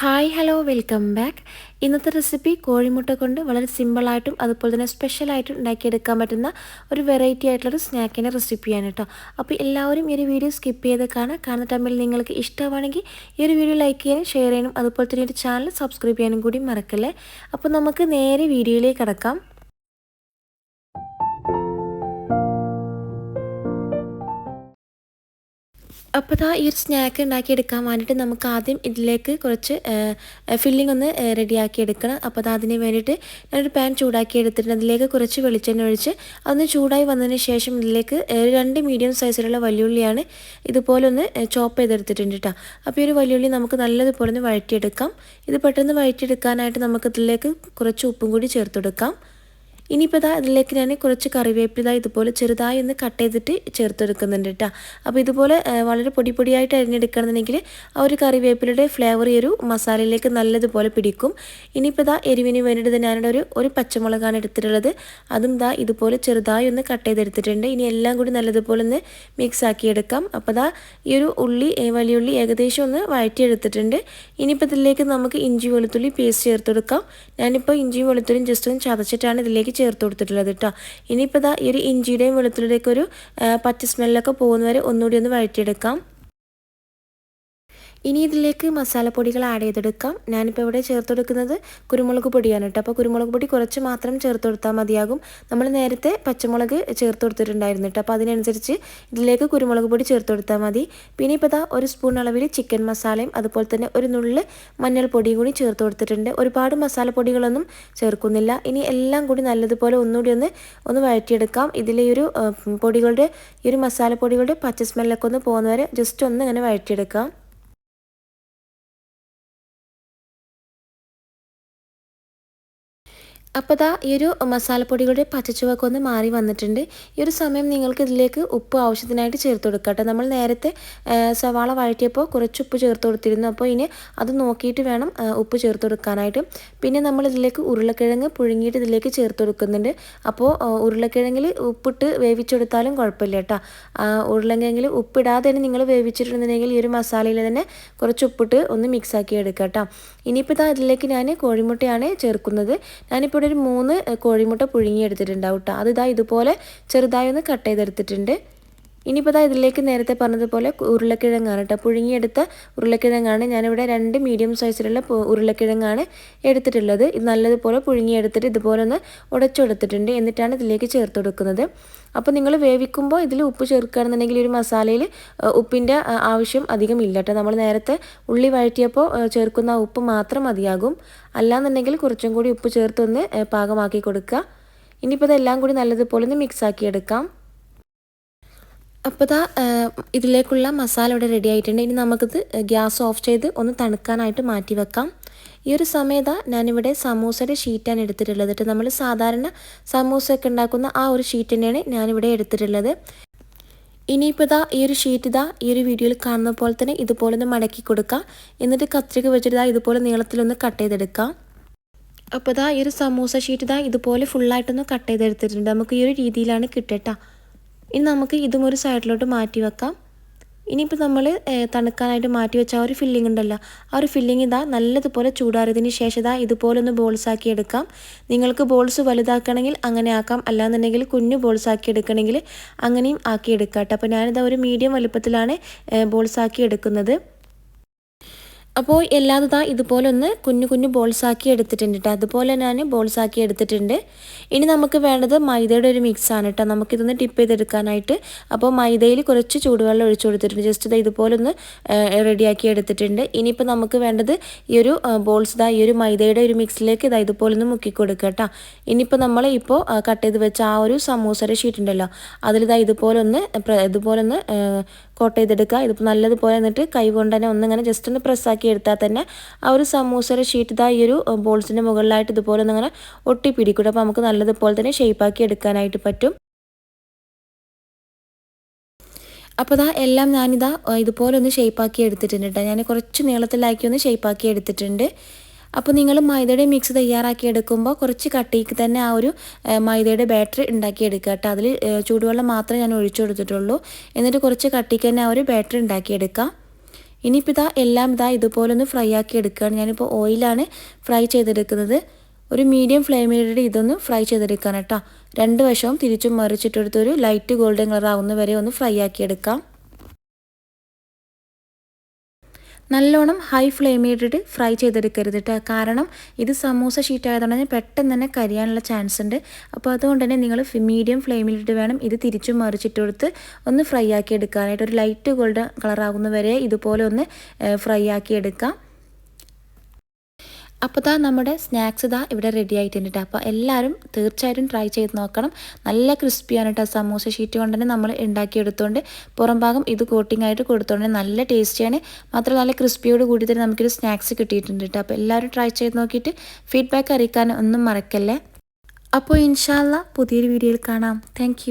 Hi hello welcome back ഇന്നത്തെ recipe കോഴിമുട്ട കൊണ്ട് വളരെ സിമ്പിളായിട്ടും അതുപോലെ തന്നെ സ്പെഷ്യലായിട്ടും ഉണ്ടാക്കിയെടുക്കാൻ പറ്റുന്ന ഒരു വെറൈറ്റി ആയിട്ടുള്ളൊരു സ്നാക്കിന്റെ റെസിപ്പിയാണ് കേട്ടോ അപ്പോൾ എല്ലാവരും ഈ ഒരു വീഡിയോ സ്കിപ്പ് ചെയ്ത് കാണാം കാണുന്ന ടൈമിൽ നിങ്ങൾക്ക് ഇഷ്ടമാണെങ്കിൽ ഈ ഒരു വീഡിയോ ലൈക്ക് ചെയ്യാനും ഷെയർ ചെയ്യാനും അതുപോലെ തന്നെ ഒരു ചാനൽ സബ്സ്ക്രൈബ് ചെയ്യാനും കൂടി മറക്കല്ലേ? അപ്പോൾ നമുക്ക് നേരെ വീഡിയോയിലേക്ക് കടക്കാം. അപ്പോൾ ഇതാ ഈ ഒരു സ്നാക്ക് ഉണ്ടാക്കിയെടുക്കാൻ വേണ്ടിയിട്ട് നമുക്ക് ആദ്യം ഇതിലേക്ക് കുറച്ച് ഫില്ലിംഗ് ഒന്ന് റെഡിയാക്കി എടുക്കണം അപ്പോൾ അത് അതിന് വേണ്ടിയിട്ട് ഞാനൊരു പാൻ ചൂടാക്കി എടുത്തിട്ട് അതിലേക്ക് കുറച്ച് വെളിച്ചെണ്ണ ഒഴിച്ച് അതൊന്ന് ചൂടായി വന്നതിന് ശേഷം ഇതിലേക്ക് രണ്ട് മീഡിയം സൈസിലുള്ള വലിയുള്ളിയാണ് ഇതുപോലെ ഒന്ന് ചോപ്പ് ചെയ്തെടുത്തിട്ടുണ്ട് കേട്ടോ അപ്പോൾ ഈ ഒരു വലിയുള്ളി നമുക്ക് നല്ലതുപോലെ ഒന്ന് വഴറ്റിയെടുക്കാം. ഇത് പെട്ടെന്ന് വഴറ്റിയെടുക്കാനായിട്ട് നമുക്ക് ഇതിലേക്ക് കുറച്ച് ഉപ്പും കൂടി ചേർത്തെടുക്കാം ഇനിയിപ്പോൾ ഇതാ ഇതിലേക്ക് ഞാൻ കുറച്ച് കറിവേപ്പില ഇതുപോലെ ചെറുതായി ഒന്ന് കട്ട് ചെയ്തിട്ട് ചേർത്തെടുക്കുന്നുണ്ട് കേട്ടോ അപ്പോൾ ഇതുപോലെ വളരെ പൊടി പൊടിയായിട്ട് അരിഞ്ഞെടുക്കണമെന്നുണ്ടെങ്കിൽ ആ ഒരു കറിവേപ്പിലയുടെ ഫ്ലേവർ ഈ ഒരു മസാലയിലേക്ക് നല്ലതുപോലെ പിടിക്കും. ഇനിയിപ്പോൾ ഇതാ എരിവിന് വേണ്ടിയിട്ട് ഞാനിവിടെ ഒരു ഒരു പച്ചമുളകാണ് എടുത്തിട്ടുള്ളത്. അതും ഇതാ ഇതുപോലെ ചെറുതായി ഒന്ന് കട്ട് ചെയ്തെടുത്തിട്ടുണ്ട്. ഇനി എല്ലാം കൂടി നല്ലതുപോലെ ഒന്ന് മിക്സ് ആക്കിയെടുക്കാം. അപ്പോൾ ഇതാ ഈ ഒരു ഉള്ളി വലിയ ഉള്ളി ഏകദേശം ഒന്ന് വഴറ്റിയെടുത്തിട്ടുണ്ട്. ഇനിയിപ്പോൾ ഇതിലേക്ക് നമുക്ക് ഇഞ്ചി വെളുത്തുള്ളി പേസ്റ്റ് ചേർത്തെടുക്കാം. ഞാനിപ്പോൾ ഇഞ്ചി വെളുത്തുള്ളിയും ജസ്റ്റ് ഒന്ന് ചതച്ചിട്ടാണ് ഇതിലേക്ക് ചേർത്ത് കൊടുത്തിട്ടുള്ളത് കേട്ടോ ഇനിയിപ്പോൾ ഇതാ ഈ ഒരു ഇഞ്ചിയുടെയും വെളുത്തുള്ളിയുടെയൊക്കെ ഒരു പച്ച സ്മെല്ലൊക്കെ പോകുന്നവരെ ഒന്നുകൂടി ഒന്ന് വഴറ്റിയെടുക്കാം. ഇനി ഇതിലേക്ക് മസാലപ്പൊടികൾ ആഡ് ചെയ്തെടുക്കാം. ഞാനിപ്പോൾ ഇവിടെ ചേർത്തെടുക്കുന്നത് കുരുമുളക് പൊടിയാണ് കേട്ടോ. അപ്പോൾ കുരുമുളക് പൊടി കുറച്ച് മാത്രം ചേർത്ത് കൊടുത്താൽ മതിയാകും. നമ്മൾ നേരത്തെ പച്ചമുളക് ചേർത്ത് കൊടുത്തിട്ടുണ്ടായിരുന്നു കേട്ടോ. അപ്പോൾ അതിനനുസരിച്ച് ഇതിലേക്ക് കുരുമുളക് പൊടി ചേർത്ത് കൊടുത്താൽ മതി. പിന്നെ ഇപ്പോൾ ഇതാ ഒരു സ്പൂൺ അളവിൽ ചിക്കൻ മസാലയും അതുപോലെ തന്നെ ഒരു നുള്ളിൽ മഞ്ഞൾപ്പൊടിയും കൂടി ചേർത്ത് കൊടുത്തിട്ടുണ്ട്. ഒരുപാട് മസാലപ്പൊടികളൊന്നും ചേർക്കുന്നില്ല. ഇനി എല്ലാം കൂടി നല്ലതുപോലെ ഒന്നുകൂടി ഒന്ന് ഒന്ന് വഴറ്റിയെടുക്കാം. ഇതിലെ ഒരു പൊടികളുടെ ഈ ഒരു മസാലപ്പൊടികളുടെ പച്ച സ്മെല്ലൊക്കെ ഒന്ന് പോകുന്നവരെ ജസ്റ്റ് ഒന്ന് ഇങ്ങനെ വഴറ്റിയെടുക്കാം. അപ്പോൾ ദാ ഈ ഒരു മസാലപ്പൊടികളുടെ പച്ചച്ചുവക്ക് ഒന്ന് മാറി വന്നിട്ടുണ്ട്. ഈ ഒരു സമയം നിങ്ങൾക്ക് ഇതിലേക്ക് ഉപ്പ് ആവശ്യത്തിനായിട്ട് ചേർത്ത് കൊടുക്കട്ടെ. നമ്മൾ നേരത്തെ സവാള വഴറ്റിയപ്പോൾ കുറച്ച് ഉപ്പ് ചേർത്ത് കൊടുത്തിരുന്നു. അപ്പോൾ ഇനി അത് നോക്കിയിട്ട് വേണം ഉപ്പ് ചേർത്ത് കൊടുക്കാനായിട്ട്. പിന്നെ നമ്മൾ ഇതിലേക്ക് ഉരുളക്കിഴങ്ങ് പുഴുങ്ങിയിട്ട് ഇതിലേക്ക് ചേർത്ത് കൊടുക്കുന്നുണ്ട്. അപ്പോൾ ഉരുളക്കിഴങ്ങിൽ ഉപ്പിട്ട് വേവിച്ചെടുത്താലും കുഴപ്പമില്ല കേട്ടോ. ഉരുളക്കിഴങ്ങിൽ ഉപ്പിടാതെ തന്നെ നിങ്ങൾ വേവിച്ചിട്ടുണ്ടെന്നുണ്ടെങ്കിൽ ഈ ഒരു മസാലയിൽ തന്നെ കുറച്ച് ഉപ്പിട്ട് ഒന്ന് മിക്സാക്കി എടുക്കാം കേട്ടോ. ഇനിയിപ്പോൾ ഇതാ ഇതിലേക്ക് ഞാൻ കോഴിമുട്ടയാണ് ചേർക്കുന്നത്. ഞാനിപ്പോൾ ഇവിടെ ഒരു മൂന്ന് കോഴിമുട്ട പുഴുങ്ങിയെടുത്തിട്ടുണ്ടാവും കേട്ടോ. അത് ഇതാ ഇതുപോലെ ചെറുതായി ഒന്ന് കട്ട് ചെയ്തെടുത്തിട്ടുണ്ട്. ഇനിയിപ്പോൾ ഇതാ ഇതിലേക്ക് നേരത്തെ പറഞ്ഞതുപോലെ ഉരുളക്കിഴങ്ങാണ് കേട്ടോ പുഴുങ്ങിയെടുത്ത ഉരുളക്കിഴങ്ങാണ് ഞാനിവിടെ രണ്ട് മീഡിയം സൈസിലുള്ള ഉരുളക്കിഴങ്ങാണ് എടുത്തിട്ടുള്ളത്. ഇത് നല്ലതുപോലെ പുഴുങ്ങിയെടുത്തിട്ട് ഇതുപോലെ ഒന്ന് ഉടച്ചെടുത്തിട്ടുണ്ട്. എന്നിട്ടാണ് ഇതിലേക്ക് ചേർത്ത് കൊടുക്കുന്നത്. അപ്പോൾ നിങ്ങൾ വേവിക്കുമ്പോൾ ഇതിൽ ഉപ്പ് ചേർക്കുകയാണെന്നുണ്ടെങ്കിൽ ഒരു മസാലയിൽ ഉപ്പിന്റെ ആവശ്യം അധികം ഇല്ല കേട്ടോ നമ്മൾ നേരത്തെ ഉള്ളി വഴറ്റിയപ്പോൾ ചേർക്കുന്ന ഉപ്പ് മാത്രം മതിയാകും. അല്ലാന്നുണ്ടെങ്കിൽ കുറച്ചും കൂടി ഉപ്പ് ചേർത്തൊന്ന് പാകമാക്കി കൊടുക്കുക. ഇനിയിപ്പോൾ ഇതെല്ലാം കൂടി നല്ലതുപോലെ ഒന്ന് മിക്സ് ആക്കി എടുക്കാം അപ്പോൾ ഇതാ ഇതിലേക്കുള്ള മസാല ഇവിടെ റെഡി ആയിട്ടുണ്ട്. ഇനി നമുക്കിത് ഗ്യാസ് ഓഫ് ചെയ്ത് ഒന്ന് തണുക്കാനായിട്ട് മാറ്റി വെക്കാം. ഈ ഒരു സമയത്ത് ഞാനിവിടെ സമൂസയുടെ ഷീറ്റാണ് എടുത്തിട്ടുള്ളത് കേട്ടോ. നമ്മൾ സാധാരണ സമൂസയൊക്കെ ഉണ്ടാക്കുന്ന ആ ഒരു ഷീറ്റ് തന്നെയാണ് ഞാനിവിടെ എടുത്തിട്ടുള്ളത്. ഇനിയിപ്പോൾ ഇതാ ഈ ഒരു ഷീറ്റ് ഇതാ ഈ ഒരു വീഡിയോയിൽ കാണുന്ന പോലെ തന്നെ ഇതുപോലെ ഒന്ന് മടക്കി കൊടുക്കാം. എന്നിട്ട് കത്രിക വെച്ചിട്ട് ഇതാ ഇതുപോലെ നീളത്തിലൊന്ന് കട്ട് ചെയ്തെടുക്കാം. അപ്പോൾ ഇതാ ഈ ഒരു സമൂസ ഷീറ്റ് ഇതാ ഇതുപോലെ ഫുള്ളായിട്ടൊന്ന് കട്ട് ചെയ്തെടുത്തിട്ടുണ്ട്. നമുക്ക് ഈ ഒരു രീതിയിലാണ് കിട്ടട്ടോ ഇനി നമുക്ക് ഇതും ഒരു സൈഡിലോട്ട് മാറ്റി വെക്കാം. ഇനിയിപ്പോൾ നമ്മൾ തണുക്കാനായിട്ട് മാറ്റി വെച്ച ആ ഒരു ഫില്ലിംഗ് ഉണ്ടല്ലോ ആ ഒരു ഫില്ലിംഗ് ഇതാ നല്ലതുപോലെ ചൂടാറിയതിന് ശേഷം ഇതാ ഇതുപോലെ ഒന്ന് ബോൾസ് ആക്കി എടുക്കാം. നിങ്ങൾക്ക് ബോൾസ് വലുതാക്കണമെങ്കിൽ അങ്ങനെ ആക്കാം. അല്ലാന്നുണ്ടെങ്കിൽ കുഞ്ഞു ബോൾസ് ആക്കി എടുക്കണമെങ്കിൽ അങ്ങനെയും ആക്കി എടുക്കാം കേട്ടോ. അപ്പോൾ ഞാനിതാ ഒരു മീഡിയം വലുപ്പത്തിലാണ് ബോൾസ് ആക്കി എടുക്കുന്നത്. അപ്പോൾ എല്ലാതും ഇതുപോലെ ഒന്ന് കുഞ്ഞു കുഞ്ഞു ബോൾസാക്കി എടുത്തിട്ടുണ്ട് കേട്ടോ അതുപോലെ ഞാൻ ബോൾസാക്കി എടുത്തിട്ടുണ്ട്. ഇനി നമുക്ക് വേണ്ടത് മൈദയുടെ ഒരു മിക്സാണ് കേട്ടോ നമുക്കിതൊന്ന് ടിപ്പ് ചെയ്തെടുക്കാനായിട്ട് അപ്പോൾ മൈദയിൽ കുറച്ച് ചൂടുവെള്ളം ഒഴിച്ചു കൊടുത്തിട്ടുണ്ട്. ജസ്റ്റ് ഇത് ഇതുപോലെ ഒന്ന് റെഡിയാക്കി എടുത്തിട്ടുണ്ട്. ഇനിയിപ്പോൾ നമുക്ക് വേണ്ടത് ഈ ഒരു ബോൾസ് ഇതാ ഈ ഒരു മൈദയുടെ ഒരു മിക്സിലേക്ക് ഇതാ ഇതുപോലെ ഒന്ന് മുക്കി കൊടുക്കുക കേട്ടോ ഇനിയിപ്പോൾ നമ്മൾ ഇപ്പോൾ കട്ട് ചെയ്ത് വെച്ച ആ ഒരു സമൂസയുടെ ഷീറ്റ് ഉണ്ടല്ലോ. അതിലിതാ ഇതുപോലെ ഒന്ന് ഇതുപോലെ ഒന്ന് കോട്ട് ചെയ്തെടുക്കുക. ഇതിപ്പോൾ നല്ലതുപോലെ എന്നിട്ട് കൈ കൊണ്ട് തന്നെ ഒന്നിങ്ങനെ ജസ്റ്റ് ഒന്ന് പ്രസ്സാക്കി എടുത്താൽ തന്നെ ആ ഒരു സമൂസയുടെ ഷീറ്റ് ഇതാ ഈ ഒരു ബോൾസിന്റെ മുകളിലായിട്ട് ഇതുപോലെ ഒന്നിങ്ങനെ ഒട്ടിപ്പിടിക്കും അപ്പോൾ നമുക്ക് നല്ലതുപോലെ തന്നെ ഷേപ്പാക്കി എടുക്കാനായിട്ട് പറ്റും. അപ്പോൾ ഇതാ എല്ലാം ഞാനിതാ ഇതുപോലെ ഒന്ന് ഷേപ്പാക്കി എടുത്തിട്ടുണ്ട് കേട്ടോ ഞാൻ കുറച്ച് നീളത്തിലാക്കി ഒന്ന് ഷേപ്പാക്കി എടുത്തിട്ടുണ്ട്. അപ്പോൾ നിങ്ങൾ മൈദയുടെ മിക്സ് തയ്യാറാക്കി എടുക്കുമ്പോൾ കുറച്ച് കട്ടിക്ക് തന്നെ ആ ഒരു മൈദയുടെ ബാറ്ററി ഉണ്ടാക്കിയെടുക്കുക കേട്ടോ. അതിൽ ചൂടുവെള്ളം മാത്രമേ ഞാൻ ഒഴിച്ചു കൊടുത്തിട്ടുള്ളൂ. എന്നിട്ട് കുറച്ച് കട്ടിക്ക് തന്നെ ആ ഒരു ബാറ്ററി ഉണ്ടാക്കിയെടുക്കാം. ഇനിയിപ്പോൾ ഇതാ എല്ലാം ഇതാ ഇതുപോലെ ഒന്ന് ഫ്രൈ ആക്കി എടുക്കുകയാണ്. ഞാനിപ്പോൾ ഓയിലാണ് ഫ്രൈ ചെയ്തെടുക്കുന്നത്. ഒരു മീഡിയം ഫ്ലെയിമിലിട്ട് ഇതൊന്ന് ഫ്രൈ ചെയ്തെടുക്കാൻ കേട്ടോ. രണ്ട് വശവും തിരിച്ചും മറിച്ചിട്ടെടുത്തൊരു ലൈറ്റ് ഗോൾഡൻ കളർ ആവുന്ന വരെ ഒന്ന് ഫ്രൈ ആക്കി എടുക്കാം. നല്ലോണം ഹൈ ഫ്ലെയിമിൽ ഇട്ടിട്ട് ഫ്രൈ ചെയ്തെടുക്കരുത് കേട്ടോ കാരണം ഇത് സമൂസ ഷീറ്റ് ആയതുകൊണ്ട് തന്നെ പെട്ടെന്ന് തന്നെ കരിയാനുള്ള ചാൻസ് ഉണ്ട്. അപ്പോൾ അതുകൊണ്ട് തന്നെ നിങ്ങൾ മീഡിയം ഫ്ലെയിമിലിട്ട് വേണം ഇത് തിരിച്ചും മറിച്ചിട്ട് കൊടുത്ത് ഒന്ന് ഫ്രൈ ആക്കി എടുക്കാനായിട്ട്. ഒരു ലൈറ്റ് ഗോൾഡൻ കളർ ആകുന്ന വരെ ഇതുപോലെ ഒന്ന് ഫ്രൈ ആക്കി എടുക്കാം. അപ്പോൾ ദാ നമ്മുടെ സ്നാക്സ് ഇതാ ഇവിടെ റെഡി ആയിട്ടുണ്ട്. അപ്പോൾ എല്ലാവരും തീർച്ചയായിട്ടും ട്രൈ ചെയ്ത് നോക്കണം. നല്ല ക്രിസ്പിയാണ് കേട്ടോ സമൂസ ഷീറ്റ് കൊണ്ട് തന്നെ നമ്മൾ ഉണ്ടാക്കിയെടുത്തുകൊണ്ട് പുറം ഭാഗം ഇത് കോട്ടിംഗ് ആയിട്ട് കൊടുത്തോണ്ട് നല്ല ടേസ്റ്റിയാണ് മാത്രമല്ല നല്ല ക്രിസ്പിയോട് കൂടി തന്നെ നമുക്കൊരു സ്നാക്സ് കിട്ടിയിട്ടുണ്ട് കേട്ടോ അപ്പോൾ എല്ലാവരും ട്രൈ ചെയ്ത് നോക്കിയിട്ട് ഫീഡ്ബാക്ക് അറിയിക്കാൻ ഒന്നും മറക്കല്ലേ. അപ്പോൾ ഇൻഷാല്ല പുതിയൊരു വീഡിയോയിൽ കാണാം. താങ്ക്